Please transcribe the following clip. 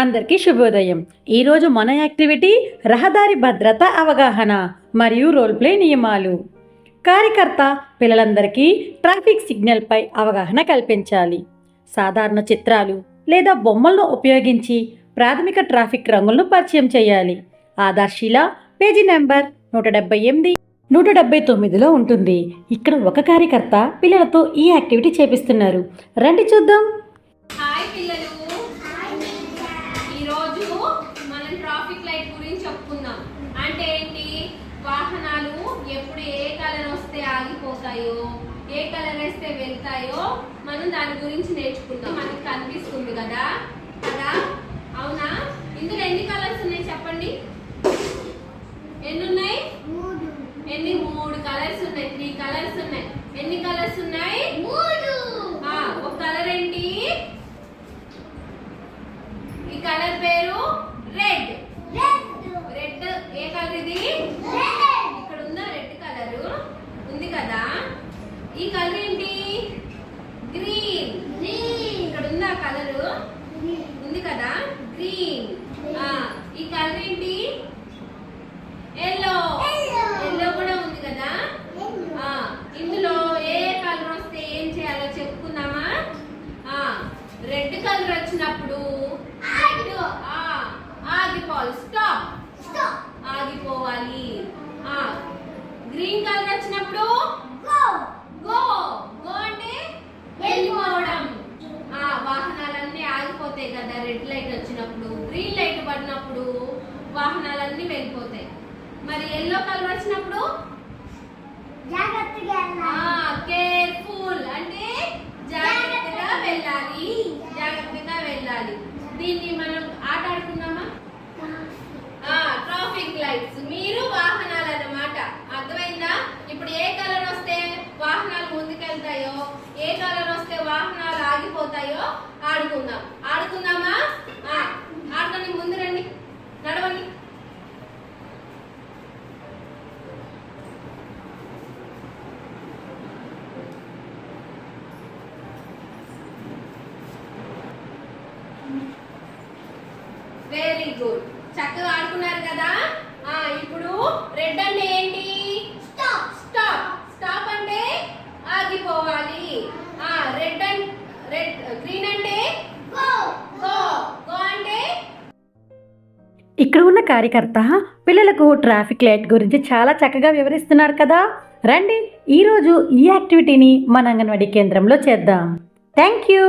అందరికీ శుభోదయం. ఈరోజు మన యాక్టివిటీ రహదారి భద్రత అవగాహన మరియు రోల్ ప్లే నియమాలు. కార్యకర్త పిల్లలందరికీ ట్రాఫిక్ సిగ్నల్పై అవగాహన కల్పించాలి. సాధారణ చిత్రాలు లేదా బొమ్మలను ఉపయోగించి ప్రాథమిక ట్రాఫిక్ రంగులను పరిచయం చేయాలి. ఆధార్శీల పేజీ నెంబర్ నూట డెబ్బై ఎనిమిది నూట డెబ్బై తొమ్మిదిలో ఉంటుంది. ఇక్కడ ఒక కార్యకర్త పిల్లలతో ఈ యాక్టివిటీ చేపిస్తున్నారు. రండి చూద్దాం. హాయ్ పిల్లలు. ఈరోజు మనం ట్రాఫిక్ లైట్ గురించి చెప్పుకుందాం. అంటే ఏంటి? వాహనాలు ఎప్పుడు ఏ కలర్ వస్తే ఆగిపోతాయో ఏ కలర్ వేస్తే వెళ్తాయో మనం దాని గురించి నేర్చుకుందాం. మనకి కనిపిస్తుంది కదా? కదా? అవునా? ఇందులో ఎన్ని కలర్స్ ఉన్నాయి చెప్పండి? ఎన్ని ఉన్నాయి ఎన్ని? మూడు కలర్స్ ఉన్నాయి. త్రీ కలర్స్ ఉన్నాయి. ఎన్ని కలర్స్ ఉన్నాయి? మూడు ఒక కలర్ ఏంటి ఈ కలర్ పేరు రెడ్ రెడ్ ఏ కలర్ ఇది ఇక్కడ ఉందా రెడ్ కలర్ ఉంది కదా ఈ కలర్ ఏంటి? గ్రీన్. ఇక్కడ ఉందా కలర్? ఉంది కదా? గ్రీన్. ఈ కలర్ ఏంటి? ఎల్లో కూడా ఉంది కదా ఆ, ఇందులో ఏ కలర్ వస్తే ఏం చేయాలో చెప్పుకుందామా రెడ్ కలర్ వచ్చినప్పుడు రెడ్ ఆగిపోవాలి స్టాప్ ఆగిపోవాలి గ్రీన్ కలర్ వచ్చినప్పుడు గో గో అంటే వెళ్ళిపోవడం ఆ వాహనాలన్నీ ఆగిపోతాయి కదా రెడ్ లైట్ వచ్చినప్పుడు గ్రీన్ లైట్ పడినప్పుడు వాహనాలన్నీ వెళ్ళిపోతాయి. మరి ఎల్లో కలర్ వచ్చినప్పుడు? కేర్ఫుల్. అంటే జాగ్రత్తగా వెళ్ళాలి. జాగ్రత్తగా వెళ్ళాలి. దీన్ని మనం ఆట ఆడుకుందామా? Traffic lights. మీరు వాహనాలు అన్నమాట. అర్థమైందా? ఇప్పుడు ఏ కలర్ వస్తే వాహనాలు ముందుకెళ్తాయో ఏ కలర్ వస్తే వాహనాలు ఆగిపోతాయో ఆడుకుందాం. వెరీ గుడ్ చక్కగా ఆడుకున్నారు కదా? ఆ ఇప్పుడు రెడ్ అంటే ఏంటి? స్టాప్ స్టాప్ స్టాప్ అంటే ఆగిపోవాలి. ఆ రెడ్ అండ్ రెడ్ గ్రీన్ అంటే? గో గో గో అంటే? ఇక్కడ ఉన్న కార్యకర్త పిల్లలకు ట్రాఫిక్ లైట్ గురించి చాలా చక్కగా వివరిస్తున్నారు కదా? రండి ఈరోజు ఈ యాక్టివిటీని మన అంగన్వాడీ కేంద్రంలో చేద్దాం. Thank you